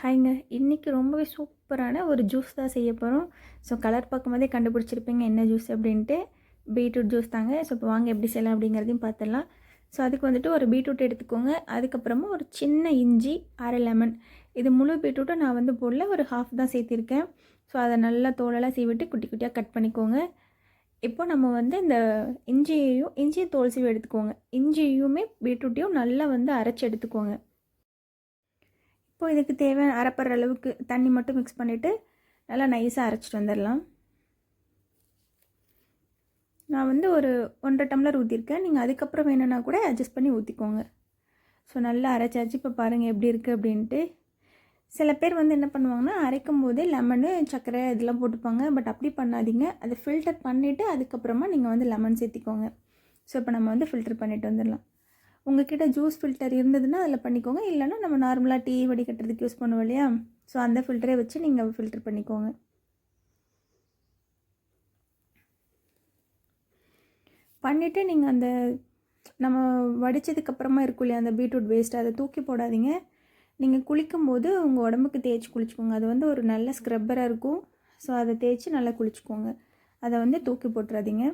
ஹாய்ங்க. இன்றைக்கி ரொம்பவே சூப்பரான ஒரு ஜூஸ் தான் செய்ய போகிறோம் ஸோ கலர் பார்க்கும்போதே கண்டுபிடிச்சிருப்பீங்க என்ன ஜூஸ் அப்படின்ட்டு. பீட்ரூட் ஜூஸ் தாங்க. ஸோ இப்போ வாங்க எப்படி செய்யலாம் அப்படிங்கிறதையும் பார்த்துடலாம். ஸோ அதுக்கு வந்துட்டு ஒரு பீட்ரூட் எடுத்துக்கோங்க. அதுக்கப்புறமா ஒரு சின்ன இஞ்சி அரை லெமன் இது முழு பீட்ரூட்டை நான் வந்து போடல ஒரு ஹாஃப் தான் சேர்த்திருக்கேன். ஸோ அதை நல்லா தோலெல்லாம் சீவிட்டு குட்டி குட்டியாக கட் பண்ணிக்கோங்க. இப்போ நம்ம வந்து இந்த இஞ்சியையும் இஞ்சியை தோல் சீவி எடுத்துக்கோங்க. இஞ்சியுமே பீட்ரூட்டையும் நல்லா வந்து அரைச்சி எடுத்துக்கோங்க. இப்போ இதுக்கு தேவையான அரைப்படுற அளவுக்கு தண்ணி மட்டும் மிக்ஸ் பண்ணிவிட்டு நல்லா நைஸாக அரைச்சிட்டு வந்துடலாம். நான் வந்து ஒரு ஒன்றரை டம்ளர் ஊற்றிருக்கேன் நீங்கள் அதுக்கப்புறம் வேணும்னா கூட அட்ஜஸ்ட் பண்ணி ஊற்றிக்கோங்க ஸோ நல்லா அரைச்சாச்சு. இப்போ பாருங்கள் எப்படி இருக்குது அப்படின்ட்டு. சில பேர் வந்து என்ன பண்ணுவாங்கன்னா அரைக்கும் போதே லெமனு சர்க்கரை இதெல்லாம் போட்டுப்பாங்க. பட் அப்படி பண்ணாதீங்க. அதை ஃபில்டர் பண்ணிவிட்டு அதுக்கப்புறமா நீங்கள் வந்து லெமன் சேர்த்திக்கோங்க. ஸோ இப்போ நம்ம வந்து ஃபில்டர் பண்ணிவிட்டு வந்துடலாம். உங்ககிட்ட ஜூஸ் ஃபில்டர் இருந்ததுன்னா அதில் பண்ணிக்கோங்க. இல்லைன்னா நம்ம நார்மலாக டீ வடிகட்டுறதுக்கு யூஸ் பண்ணுவோம் இல்லையா? ஸோ அந்த ஃபில்டரே வச்சு நீங்கள் ஃபில்டர் பண்ணிக்கோங்க. பண்ணிவிட்டு நீங்கள் அந்த நம்ம வடித்ததுக்கப்புறமா இருக்கும் இல்லையா அந்த பீட்ரூட் வேஸ்ட் அதை தூக்கி போடாதீங்க. நீங்கள் குளிக்கும்போது உங்கள் உடம்புக்கு தேய்ச்சி குளிச்சுக்கோங்க. அது வந்து ஒரு நல்ல ஸ்க்ரப்பராக இருக்கும். ஸோ அதை தேய்ச்சி நல்லா குளிச்சுக்கோங்க. அதை வந்து தூக்கி போட்டுறாதீங்க.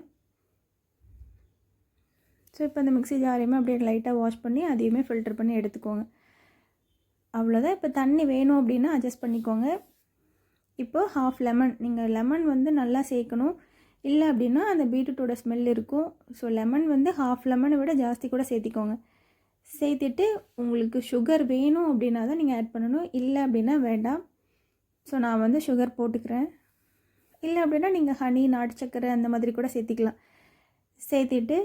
ஸோ இப்போ அந்த மிக்ஸி ஜாரையுமே அப்படியே லைட்டாக வாஷ் பண்ணி அதையுமே ஃபில்டர் பண்ணி எடுத்துக்கோங்க. அவ்வளோதான் இப்போ தண்ணி வேணும் அப்படின்னா அட்ஜஸ்ட் பண்ணிக்கோங்க. இப்போ ஹாஃப் லெமன் நீங்கள் லெமன் வந்து நல்லா சேர்க்கணும். இல்லை அப்படின்னா அந்த பீட்ரூட்டோட ஸ்மெல் இருக்கும். ஸோ லெமன் வந்து ஹாஃப் லெமனை விட ஜாஸ்தி கூட சேர்த்திக்கோங்க. சேர்த்துட்டு உங்களுக்கு சுகர் வேணும் அப்படின்னா தான் நீங்கள் ஆட் பண்ணணும். இல்லை அப்படின்னா வேண்டாம். ஸோ நான் வந்து சுகர் போட்டுக்கிறேன். இல்லை அப்படின்னா நீங்கள் ஹனி நாட்டு சக்கரை அந்த மாதிரி கூட சேர்த்திக்கலாம். சேர்த்துட்டு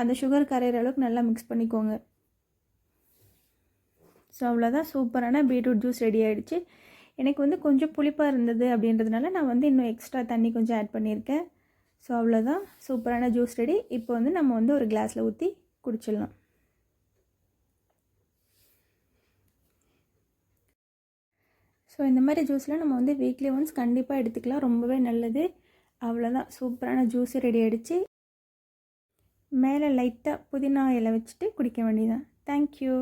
அந்த சுகர் கரையிற அளவுக்கு நல்லா மிக்ஸ் பண்ணிக்கோங்க. ஸோ அவ்வளோதான் சூப்பரான பீட்ரூட் ஜூஸ் ரெடி ஆகிடுச்சு எனக்கு வந்து கொஞ்சம் புளிப்பாக இருந்தது அப்படின்றதுனால நான் வந்து இன்னும் எக்ஸ்ட்ரா தண்ணி கொஞ்சம் ஆட் பண்ணியிருக்கேன். ஸோ அவ்வளோதான் சூப்பரான ஜூஸ் ரெடி இப்போ வந்து நம்ம வந்து ஒரு கிளாஸில் ஊற்றி குடிச்சிடலாம். ஸோ இந்த மாதிரி ஜூஸ்லாம் நம்ம வந்து வீக்லி ஒன்ஸ் கண்டிப்பாக எடுத்துக்கலாம். ரொம்பவே நல்லது. அவ்வளோதான் சூப்பரான ஜூஸ் ரெடி ஆகிடுச்சு மேலே லைட்டாக புதினா இலை வச்சுட்டு குடிக்க வேண்டியதான் தேங்க்யூ